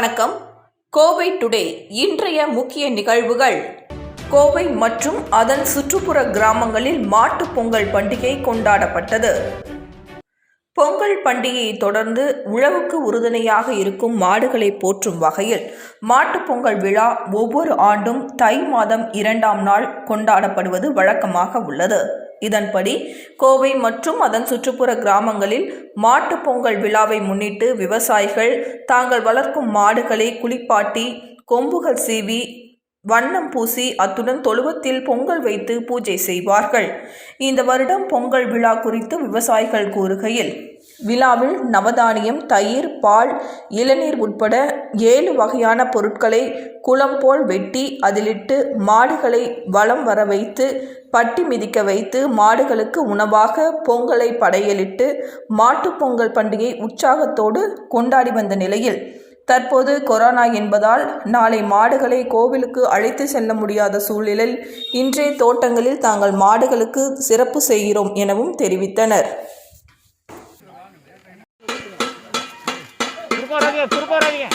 வணக்கம். கோவை டுடே இன்றைய முக்கிய நிகழ்வுகள். கோவை மற்றும் அதன் சுற்றுப்புற கிராமங்களில் மாட்டுப் பொங்கல் பண்டிகை கொண்டாடப்பட்டது. பொங்கல் பண்டிகையை தொடர்ந்து உழவுக்கு உறுதுணையாக இருக்கும் மாடுகளை போற்றும் வகையில் மாட்டுப் பொங்கல் விழா ஒவ்வொரு ஆண்டும் தை மாதம் இரண்டாம் நாள் கொண்டாடப்படுவது வழக்கமாக உள்ளது. இதன்படி கோவை மற்றும் அதன் சுற்றுப்புற கிராமங்களில் மாட்டுப் பொங்கல் விழாவை முன்னிட்டு விவசாயிகள் தாங்கள் வளர்க்கும் மாடுகளை குளிப்பாட்டி கொம்புகள் சீவி வண்ணம் பூசி அத்துடன் தொழுவத்தில் பொங்கல் வைத்து பூஜை செய்வார்கள். இந்த வருடம் பொங்கல் விழா குறித்து விவசாயிகள் கூறுகையில் விழாவில் நவதானியம் தயிர் பால் இளநீர் உட்பட ஏழு வகையான பொருட்களை குளம் போல் வெட்டி அதிலிட்டு மாடுகளை வலம் வர வைத்து பட்டி மிதிக்க வைத்து மாடுகளுக்கு உணவாக பொங்கலை படையலிட்டு மாட்டுப் பொங்கல் பண்டிகை உற்சாகத்தோடு கொண்டாடி வந்த நிலையில் தற்போது கொரோனா என்பதால் நாளை மாடுகளை கோவிலுக்கு அழைத்து செல்ல முடியாத சூழலில் இன்றைய தோட்டங்களில் தாங்கள் மாடுகளுக்கு சிறப்பு செய்கிறோம் எனவும் தெரிவித்தனர். திருப்ப வராதீங்க திருப்ப வராதீங்க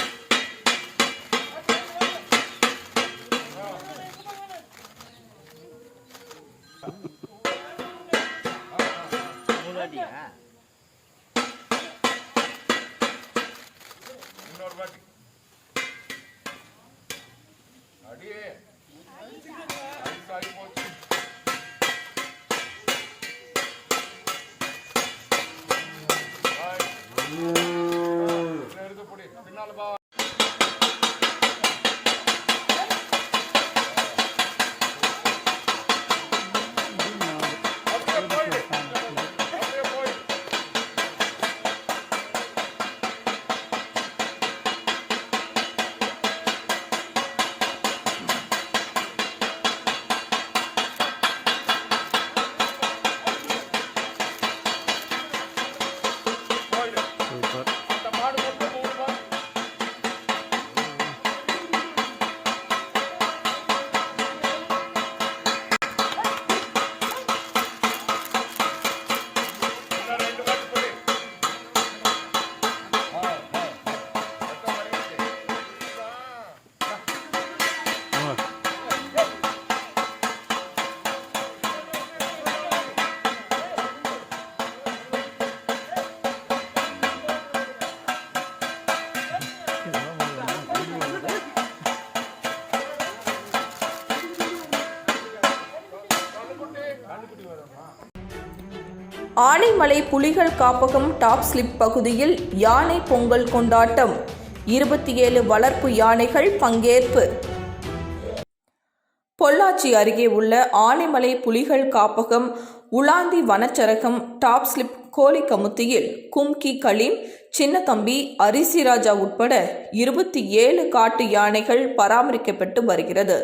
ஆனைமலை புலிகள் காப்பகம் டாப் ஸ்லிப் பகுதியில் யானை பொங்கல் கொண்டாட்டம். இருபத்தி ஏழு வளர்ப்பு யானைகள் பங்கேற்பு. பொள்ளாச்சி அருகே உள்ள ஆனைமலை புலிகள் காப்பகம் உலாந்தி வனச்சரகம் டாப் ஸ்லிப் கோழிக்கமுத்தியில் கும்கி கலீம் சின்னத்தம்பி அரிசிராஜா உட்பட இருபத்தி ஏழு காட்டு யானைகள் பராமரிக்கப்பட்டு வருகிறது.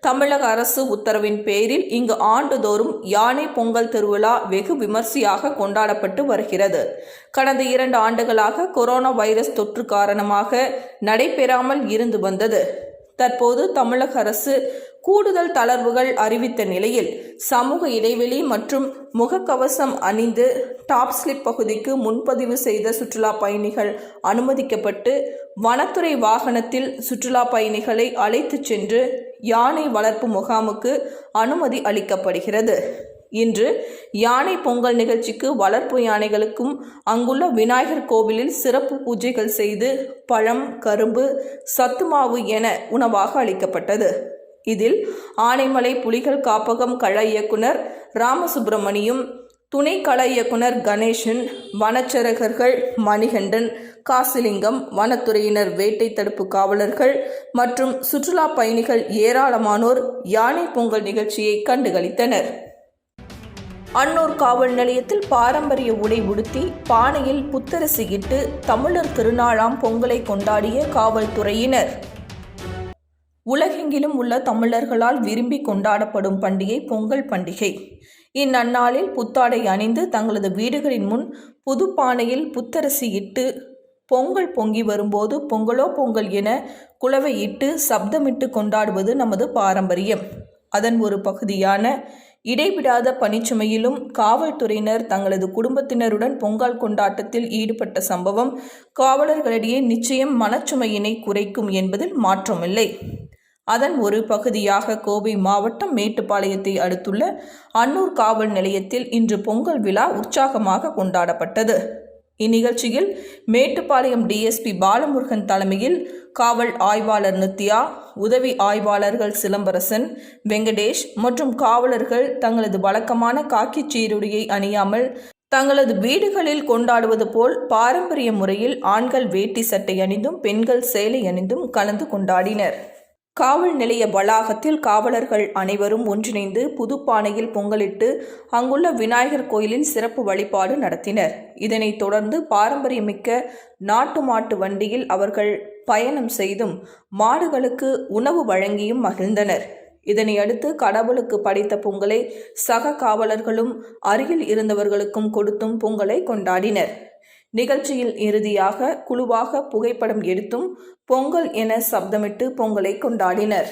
தமிழக அரசு உத்தரவின் பேரில் இங்கு ஆண்டுதோறும் யானை பொங்கல் திருவிழா வெகு விமர்சையாக கொண்டாடப்பட்டு வருகிறது. கடந்த இரண்டு ஆண்டுகளாக கொரோனா வைரஸ் தொற்று காரணமாக நடைபெறாமல் இருந்து வந்தது. தற்போது தமிழக அரசு கூடுதல் தளர்வுகள் அறிவித்த நிலையில் சமூக இடைவெளி மற்றும் முகக்கவசம் அணிந்து டாப் ஸ்லிப் பகுதிக்கு முன்பதிவு செய்த சுற்றுலா பயணிகள் அனுமதிக்கப்பட்டு வனத்துறை வாகனத்தில் சுற்றுலா பயணிகளை அழைத்துச் சென்று யானை வளர்ப்பு முகாமுக்கு அனுமதி அளிக்கப்படுகிறது. இன்று யானை பொங்கல் நிகழ்ச்சிக்கு வளர்ப்பு யானைகளுக்கும் அங்குள்ள விநாயகர் கோவிலில் சிறப்பு பூஜைகள் செய்து பழம் கரும்பு சத்துமாவு என உணவாக அளிக்கப்பட்டது. இதில் ஆனைமலை புலிகள் காப்பகம் கள இயக்குனர் ராமசுப்பிரமணியும் துணை கள இயக்குனர் கணேசன் வனச்சரகர்கள் மணிகண்டன் காசிலிங்கம் வனத்துறையினர் வேட்டை தடுப்பு காவலர்கள் மற்றும் சுற்றுலா பயணிகள் ஏராளமானோர் யானை பொங்கல் நிகழ்ச்சியை கண்டுகளித்தனர். அன்னூர் காவல் நிலையத்தில் பாரம்பரிய உடை உடுத்தி பானையில் புத்தரிசி இட்டு தமிழர் திருநாளாம் பொங்கலை கொண்டாடிய காவல்துறையினர். உலகெங்கிலும் உள்ள தமிழர்களால் விரும்பி கொண்டாடப்படும் பண்டிகை பொங்கல் பண்டிகை. இந்நன்னாளில் புத்தாடை அணிந்து தங்களது வீடுகளின் முன் புது பானையில் இட்டு பொங்கல் பொங்கி வரும்போது பொங்கலோ பொங்கல் என குலவையிட்டு சப்தமிட்டு கொண்டாடுவது நமது பாரம்பரியம். அதன் ஒரு பகுதியான இடைவிடாத பணிச்சுமையிலும் காவல்துறையினர் தங்களது குடும்பத்தினருடன் பொங்கல் கொண்டாட்டத்தில் ஈடுபட்ட சம்பவம் காவலர்களிடையே நிச்சயம் மனச்சுமையினை குறைக்கும் என்பதில் மாற்றமில்லை. அதன் ஒரு பகுதியாக கோவை மாவட்டம் மேட்டுப்பாளையத்தை அடுத்துள்ள அன்னூர் காவல் நிலையத்தில் இன்று பொங்கல் விழா உற்சாகமாக கொண்டாடப்பட்டது. இந்நிகழ்ச்சியில் மேட்டுப்பாளையம் டிஎஸ்பி பாலமுருகன் தலைமையில் காவல் ஆய்வாளர் நித்யா உதவி ஆய்வாளர்கள் சிலம்பரசன் வெங்கடேஷ் மற்றும் காவலர்கள் தங்களது வழக்கமான காக்கிச் சீருடையை அணியாமல் தங்களது வீடுகளில் கொண்டாடுவது போல் பாரம்பரிய முறையில் ஆண்கள் வேட்டி சட்டை அணிந்தும் பெண்கள் சேலை அணிந்தும் கலந்து கொண்டாடினர். காவல் நிலைய வளாகத்தில் காவலர்கள் அனைவரும் ஒன்றிணைந்து புதுப்பானையில் பொங்கலிட்டு அங்குள்ள விநாயகர் கோயிலில் சிறப்பு வழிபாடு நடத்தினர். இதனைத் தொடர்ந்து பாரம்பரியமிக்க நாட்டு மாட்டு வண்டியில் அவர்கள் பயணம் செய்தும் மாடுகளுக்கு உணவு வழங்கியும் மகிழ்ந்தனர். இதனையடுத்து கடவுளுக்கு படைத்த பொங்கலை சக காவலர்களும் அருகில் இருந்தவர்களுக்கும் கொடுத்தும் பொங்கலை கொண்டாடினர். நிகழ்ச்சியில் இறுதியாக குழுவாக புகைப்படம் எடுத்தும் பொங்கல் என சப்தமிட்டு பொங்கலை கொண்டாடினர்.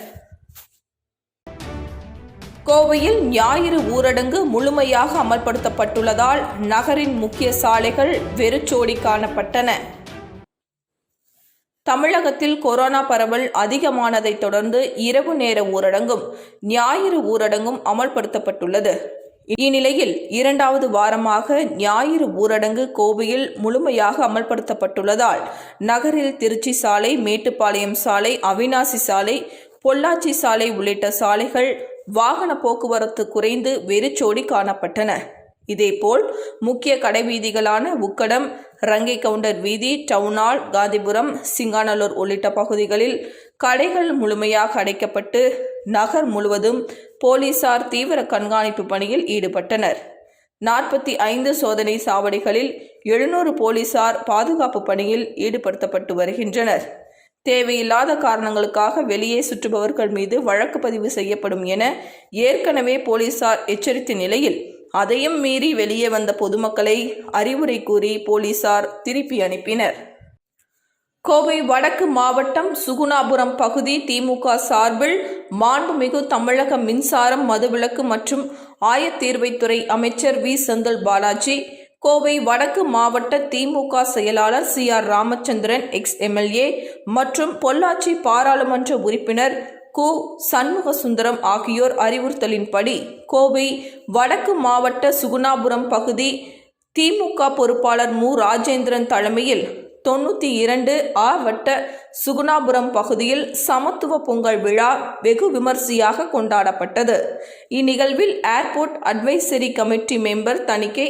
கோவையில் ஞாயிறு ஊரடங்கு முழுமையாக அமல்படுத்தப்பட்டுள்ளதால் நகரின் முக்கிய சாலைகள் வெறிச்சோடி காணப்பட்டன. தமிழகத்தில் கொரோனா பரவல் அதிகமானதைத் தொடர்ந்து இரவு நேர ஊரடங்கும் ஞாயிறு ஊரடங்கும் அமல்படுத்தப்பட்டுள்ளது. இந்நிலையில் இரண்டாவது வாரமாக ஞாயிறு ஊரடங்கு கோவையில் முழுமையாக அமல்படுத்தப்பட்டுள்ளதால் நகரில் திருச்சி சாலை மேட்டுப்பாளையம் சாலை அவினாசி சாலை பொள்ளாச்சி சாலை உள்ளிட்ட சாலைகள் வாகன போக்குவரத்து குறைந்து வெறிச்சோடி காணப்பட்டன. இதேபோல் முக்கிய கடைவீதிகளான உக்கடம் ரங்கை கவுண்டர் வீதி டவுனால் காந்திபுரம் சிங்கானலூர் உள்ளிட்ட பகுதிகளில் கடைகள் முழுமையாக அடைக்கப்பட்டு நகர் முழுவதும் போலீசார் தீவிர கண்காணிப்பு பணியில் ஈடுபட்டனர். நாற்பத்தி ஐந்து சோதனை சாவடிகளில் எழுநூறு போலீசார் பாதுகாப்பு பணியில் ஈடுபடுத்தப்பட்டு வருகின்றனர். தேவையில்லாத காரணங்களுக்காக வெளியே சுற்றுபவர்கள் மீது வழக்கு பதிவு செய்யப்படும் என ஏற்கனவே போலீசார் எச்சரித்த நிலையில் அதையும் மீறி வெளியே வந்த பொதுமக்களை அறிவுரை கூறி போலீசார் திருப்பி அனுப்பினர். கோவை வடக்கு மாவட்டம் சுகுணாபுரம் பகுதி திமுக சார்பில் மாண்புமிகு தமிழக மின்சாரம் மதுவிலக்கு மற்றும் ஆயத்தீர்வைத்துறை அமைச்சர் வி. செந்தில் பாலாஜி கோவை வடக்கு மாவட்ட திமுக செயலாளர் C. R. Ramachandran ex. MLA மற்றும் பொள்ளாச்சி பாராளுமன்ற உறுப்பினர் கு. சண்முக சுந்தரம் ஆகியோர் அறிவுறுத்தலின்படி கோவை வடக்கு மாவட்ட சுகுணாபுரம் பகுதி திமுக பொறுப்பாளர் மு. ராஜேந்திரன் தலைமையில் தொண்ணூற்றி இரண்டு ஆ வட்ட சுகுணாபுரம் பகுதியில் சமத்துவ பொங்கல் விழா வெகு விமர்சையாக கொண்டாடப்பட்டது. இந்நிகழ்வில் ஏர்போர்ட் அட்வைசரி கமிட்டி மெம்பர் தணிக்கை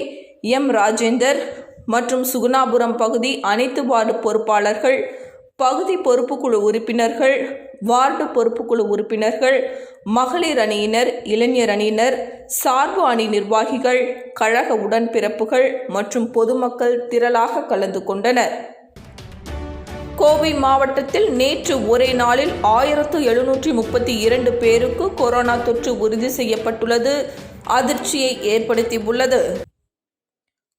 எம் ராஜேந்தர் மற்றும் சுகுணாபுரம் பகுதி அனைத்து வார்டு பொறுப்பாளர்கள் பகுதி பொறுப்புக்குழு உறுப்பினர்கள் வார்டு பொறுப்புக்குழு உறுப்பினர்கள் மகளிர் அணியினர் இளைஞர் அணியினர் சார்பு அணி நிர்வாகிகள் கழக உடன்பிறப்புகள் மற்றும் பொதுமக்கள் திரளாக கலந்து கொண்டனர். கோவை மாவட்டத்தில் நேற்று ஒரே நாளில் ஆயிரத்து எழுநூற்றி முப்பத்தி இரண்டு பேருக்கு கொரோனா தொற்று உறுதி செய்யப்பட்டுள்ளது. அதிர்ச்சியை ஏற்படுத்தியுள்ளது.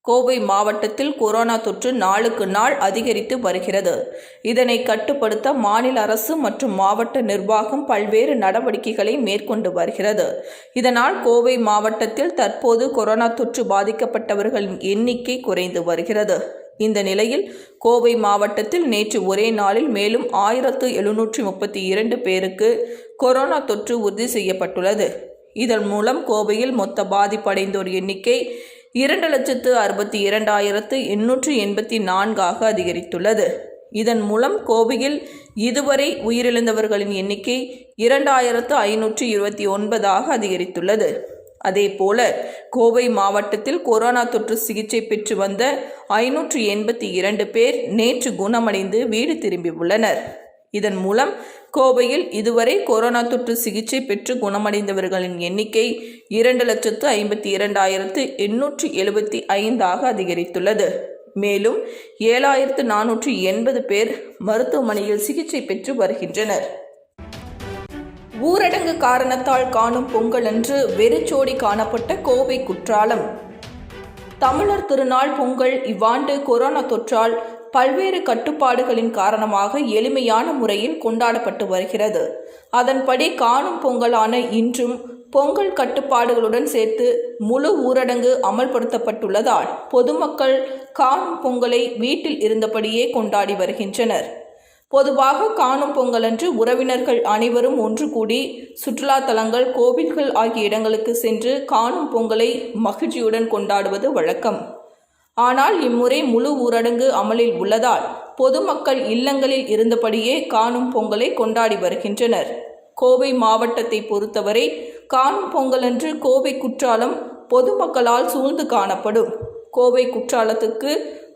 கோவை மாவட்டத்தில் கொரோனா தொற்று நாளுக்கு நாள் அதிகரித்து வருகிறது. இதனை கட்டுப்படுத்த மாநில அரசு மற்றும் மாவட்ட நிர்வாகம் பல்வேறு நடவடிக்கைகளை மேற்கொண்டு வருகிறது. இதனால் கோவை மாவட்டத்தில் தற்போது கொரோனா தொற்று பாதிக்கப்பட்டவர்களின் எண்ணிக்கை குறைந்து வருகிறது. இந்த நிலையில் கோவை மாவட்டத்தில் நேற்று ஒரே நாளில் மேலும் ஆயிரத்து எழுநூற்றி முப்பத்தி இரண்டு பேருக்கு கொரோனா தொற்று உறுதி செய்யப்பட்டுள்ளது. இதன் மூலம் கோவையில் மொத்த பாதிப்படைந்தோர் எண்ணிக்கை இரண்டு லட்சத்து அறுபத்தி இரண்டாயிரத்து எண்ணூற்று எண்பத்தி நான்காக அதிகரித்துள்ளது. இதன் மூலம் கோவையில் இதுவரை உயிரிழந்தவர்களின் எண்ணிக்கை இரண்டாயிரத்து ஐநூற்று இருபத்தி ஒன்பதாக அதிகரித்துள்ளது. அதேபோல கோவை மாவட்டத்தில் கொரோனா தொற்று சிகிச்சை பெற்று வந்த ஐநூற்று எண்பத்தி இரண்டு பேர் நேற்று குணமடைந்து வீடு திரும்பியுள்ளனர் இதன் மூலம் கோவையில் இதுவரை கொரோனா தொற்று சிகிச்சை பெற்று குணமடைந்தவர்களின் எண்ணிக்கை இரண்டு லட்சத்து ஐம்பத்தி இரண்டாயிரத்து எண்ணூற்று எழுபத்தி ஐந்தாக அதிகரித்துள்ளது. மேலும் ஏழாயிரத்து நானூற்று எண்பது பேர் மருத்துவமனையில் சிகிச்சை பெற்று வருகின்றனர். ஊரடங்கு காரணத்தால் காணும் பொங்கல் அன்று வெறிச்சோடி காணப்பட்ட கோவை குற்றாலம். தமிழர் திருநாள் பொங்கல் இவ்வாண்டு கொரோனா தொற்றால் பல்வேறு கட்டுப்பாடுகளின் காரணமாக எளிமையான முறையில் கொண்டாடப்பட்டு வருகிறது. அதன்படி காணும் பொங்கலான இன்றும் பொங்கல் கட்டுப்பாடுகளுடன் சேர்த்து முழு ஊரடங்கு அமல்படுத்தப்பட்டுள்ளதால் பொதுமக்கள் காணும் பொங்கலை வீட்டில் இருந்தபடியே கொண்டாடி வருகின்றனர். பொதுவாக காணும் பொங்கலன்று உறவினர்கள் அனைவரும் ஒன்று கூடி சுற்றுலா தலங்கள் கோவில்கள் ஆகிய இடங்களுக்கு சென்று காணும் பொங்கலை மகிழ்ச்சியுடன் கொண்டாடுவது வழக்கம். ஆனால் இம்முறை முழு ஊரடங்கு அமலில் உள்ளதால் பொதுமக்கள் இல்லங்களில் இருந்தபடியே காணும் பொங்கலை கொண்டாடி வருகின்றனர். கோவை மாவட்டத்தை பொறுத்தவரை காணும் பொங்கலன்று கோவை குற்றாலம் பொதுமக்களால் சூழ்ந்து காணப்படும். கோவை குற்றாலத்துக்கு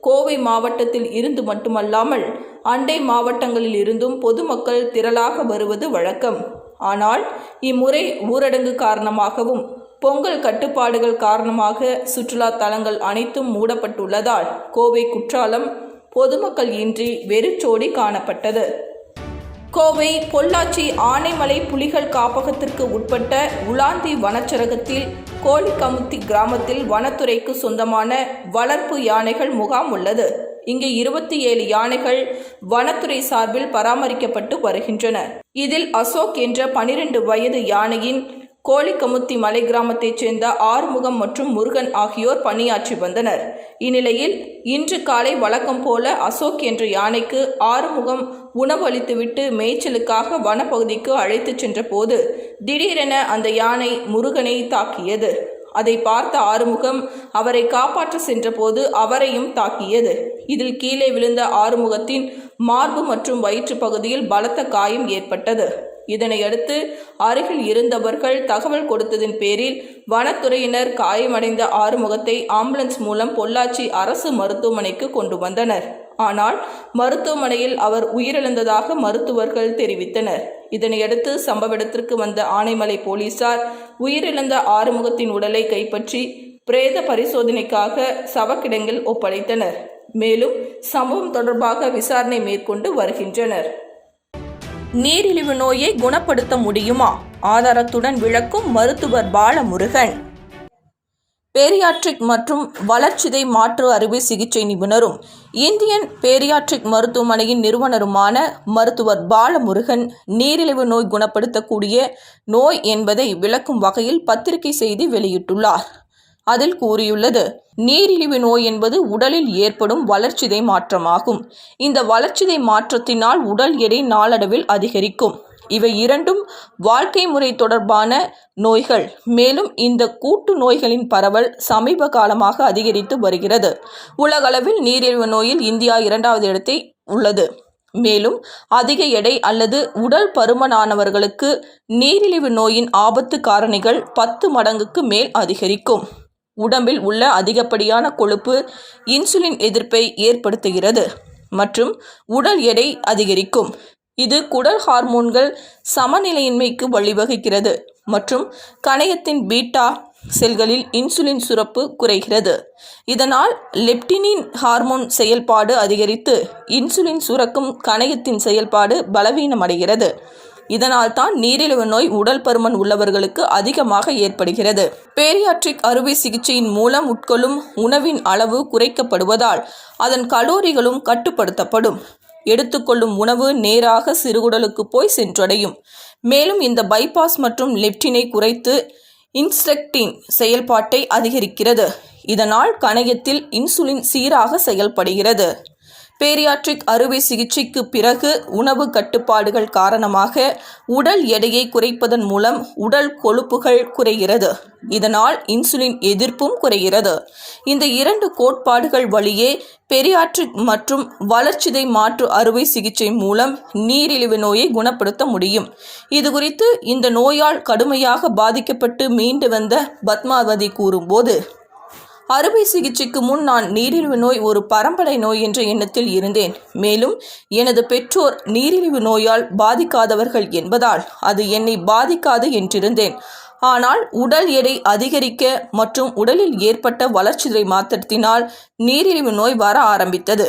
கோவை மாவட்டத்தில் இருந்து மட்டுமல்லாமல் அண்டை மாவட்டங்களில் இருந்தும் பொதுமக்கள் திரளாக வருவது வழக்கம். ஆனால் இம்முறை ஊரடங்கு காரணமாகவும் பொங்கல் கட்டுப்பாடுகள் காரணமாக சுற்றுலா தலங்கள் அனைத்தும் மூடப்பட்டுள்ளதால் கோவை குற்றாலம் பொதுமக்கள் இன்றி வெறிச்சோடி காணப்பட்டது. கோவை பொள்ளாச்சி ஆனைமலை புலிகள் காப்பகத்திற்கு உட்பட்ட உலாந்தி வனச்சரகத்தில் கோழிக்கமுத்தி கிராமத்தில் வனத்துறைக்கு சொந்தமான வளர்ப்பு யானைகள் முகாம் உள்ளது. இங்கு இருபத்தி ஏழு யானைகள் வனத்துறை சார்பில் பராமரிக்கப்பட்டு வருகின்றன. இதில் அசோக் என்ற பனிரெண்டு வயது யானையின் கோழிக்கமுத்தி மலை கிராமத்தைச் சேர்ந்த ஆறுமுகம் மற்றும் முருகன் ஆகியோர் பணியாற்றி வந்தனர். இந்நிலையில் இன்று காலை வழக்கம் போல அசோக் என்ற யானைக்கு ஆறுமுகம் உணவு அளித்துவிட்டு மேய்ச்சலுக்காக வனப்பகுதிக்கு அழைத்துச் சென்றபோது திடீரென அந்த யானை முருகனை தாக்கியது. அதை பார்த்த ஆறுமுகம் அவரை காப்பாற்ற சென்றபோது அவரையும் தாக்கியது. இதில் கீழே விழுந்த ஆறுமுகத்தின் மார்பு மற்றும் வயிற்று பகுதியில் பலத்த காயம் ஏற்பட்டது. இதனையடுத்து அருகில் இருந்தவர்கள் தகவல் கொடுத்ததின் பேரில் வனத்துறையினர் காயமடைந்த ஆறுமுகத்தை ஆம்புலன்ஸ் மூலம் பொள்ளாச்சி அரசு மருத்துவமனைக்கு கொண்டு வந்தனர். ஆனால் மருத்துவமனையில் அவர் உயிரிழந்ததாக மருத்துவர்கள் தெரிவித்தனர். இதனையடுத்து சம்பவ இடத்திற்கு வந்த ஆனைமலை போலீசார் உயிரிழந்த ஆறுமுகத்தின் உடலை கைப்பற்றி பிரேத பரிசோதனைக்காக சவக்கிடங்கில் ஒப்படைத்தனர். மேலும் சம்பவம் தொடர்பாக விசாரணை மேற்கொண்டு வருகின்றனர். நீரிழிவு நோயை குணப்படுத்த முடியுமா? ஆதாரத்துடன் விளக்கும் மருத்துவர் பாலமுருகன். பேரியாட்ரிக் மற்றும் வளர்ச்சிதை மாற்று அறுவை சிகிச்சை நிபுணரும் இந்தியன் பேரியாட்ரிக் மருத்துவமனையின் நிறுவனருமான மருத்துவர் பாலமுருகன் நீரிழிவு நோய் குணப்படுத்தக்கூடிய நோய் என்பதை விளக்கும் வகையில் பத்திரிகை செய்தி வெளியிட்டுள்ளார். அதில் கூறியுள்ளது நீரிழிவு நோய் என்பது உடலில் ஏற்படும் வளர்ச்சிதை மாற்றமாகும். இந்த வளர்ச்சிதை மாற்றத்தினால் உடல் எடை நாளடைவில் அதிகரிக்கும். இவை இரண்டும் வாழ்க்கை முறை தொடர்பான நோய்கள். மேலும் இந்த கூட்டு நோய்களின் பரவல் சமீப காலமாக அதிகரித்து வருகிறது. உலகளவில் நீரிழிவு நோயில் இந்தியா இரண்டாவது இடத்தை உள்ளது. மேலும் அதிக எடை அல்லது உடல் பருமனானவர்களுக்கு நீரிழிவு நோயின் ஆபத்து காரணிகள் பத்து மடங்குக்கு மேல் அதிகரிக்கும். உடம்பில் உள்ள அதிகப்படியான கொழுப்பு இன்சுலின் எதிர்ப்பை ஏற்படுத்துகிறது மற்றும் உடல் எடை அதிகரிக்கும். இது குடல் ஹார்மோன்கள் சமநிலையின்மைக்கு வழிவகுக்கிறது மற்றும் கணையத்தின் பீட்டா செல்களில் இன்சுலின் சுரப்பு குறைகிறது. இதனால் லெப்டினின் ஹார்மோன் செயல்பாடு அதிகரித்து இன்சுலின் சுரக்கும் கணையத்தின் செயல்பாடு பலவீனமடைகிறது. இதனால் தான் நீரிழிவு நோய் உடல் பருமன் உள்ளவர்களுக்கு அதிகமாக ஏற்படுகிறது. பேரியாட்ரிக் அறுவை சிகிச்சையின் மூலம் உட்கொள்ளும் உணவின் அளவு குறைக்கப்படுவதால் அதன் கலோரிகளும் கட்டுப்படுத்தப்படும். எடுத்துக்கொள்ளும் உணவு நேராக சிறுகுடலுக்கு போய் சென்றடையும். மேலும் இந்த பைபாஸ் மற்றும் லெப்டினை குறைத்து இன்ஸ்ட்ரக்டின் செயல்பாட்டை அதிகரிக்கிறது. இதனால் கணையத்தில் இன்சுலின் சீராக செயல்படுகிறது. பேரியாட்ரிக் அறுவை சிகிச்சைக்கு பிறகு உணவு கட்டுப்பாடுகள் காரணமாக உடல் எடையை குறைப்பதன் மூலம் உடல் கொழுப்புகள் குறைகிறது. இதனால் இன்சுலின் எதிர்ப்பும் குறைகிறது. இந்த இரண்டு கோட்பாடுகள் வழியே பெரியாட்ரிக் மற்றும் வளர்ச்சிதை மாற்று அறுவை சிகிச்சை மூலம் நீரிழிவு நோயை குணப்படுத்த முடியும். இது குறித்து இந்த நோயால் கடுமையாக பாதிக்கப்பட்டு மீண்டு வந்த பத்மாவதி கூறும்போது அறுவை சிகிச்சைக்கு முன் நான் நீரிழிவு நோய் ஒரு பரம்பரை நோய் என்ற எண்ணத்தில் இருந்தேன். மேலும் எனது பெற்றோர் நீரிழிவு நோயால் பாதிக்காதவர்கள் என்பதால் அது என்னை பாதிக்காது என்றிருந்தேன். ஆனால் உடல் எடை அதிகரிக்க மற்றும் உடலில் ஏற்பட்ட வளர்ச்சிதை மாற்றத்தினால் நீரிழிவு நோய் வர ஆரம்பித்தது.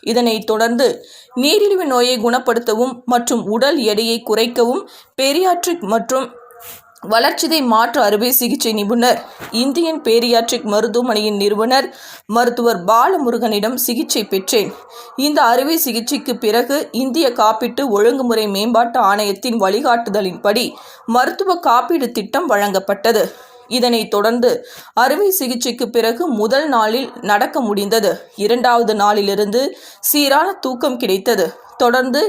இதனைத் தொடர்ந்து நீரிழிவு நோயை குணப்படுத்தவும் மற்றும் உடல் எடையை குறைக்கவும் பெரியாட்ரிக் மற்றும் வளர்ச்சிதை மாற்று அறுவை சிகிச்சை நிபுணர் இந்தியன் பேரியாட்ரிக் மருத்துவமனையின் நிறுவனர் மருத்துவர் பாலமுருகனிடம் சிகிச்சை பெற்றேன். இந்த அறுவை சிகிச்சைக்கு பிறகு இந்திய காப்பீட்டு ஒழுங்குமுறை மேம்பாட்டு ஆணையத்தின் வழிகாட்டுதலின்படி மருத்துவ காப்பீடு திட்டம் வழங்கப்பட்டது. இதனைத் தொடர்ந்து அறுவை சிகிச்சைக்கு பிறகு முதல் நாளில் நடக்க முடிந்தது. இரண்டாவது நாளிலிருந்து சீரான தூக்கம் கிடைத்தது. தொடர்ந்து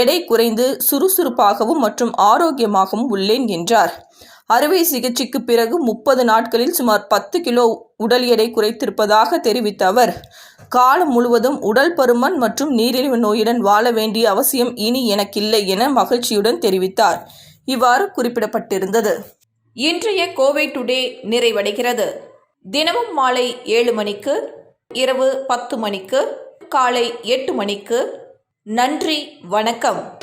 எடை குறைந்து சுறுசுறுப்பாகவும் மற்றும் ஆரோக்கியமாகவும் உள்ளேன் என்றார். அறுவை சிகிச்சைக்கு பிறகு முப்பது நாட்களில் சுமார் பத்து கிலோ உடல் எடை குறைத்திருப்பதாக தெரிவித்த அவர் காலம் முழுவதும் உடல் பருமன் மற்றும் நீரிழிவு நோயுடன் வாழ வேண்டிய அவசியம் இனி எனக்கில்லை என மகிழ்ச்சியுடன் தெரிவித்தார். இவ்வாறு குறிப்பிடப்பட்டிருந்தது. இன்றைய கோவை டுடே நிறைவடைகிறது. தினமும் மாலை ஏழு மணிக்கு இரவு பத்து மணிக்கு காலை எட்டு மணிக்கு நன்றி வணக்கம்.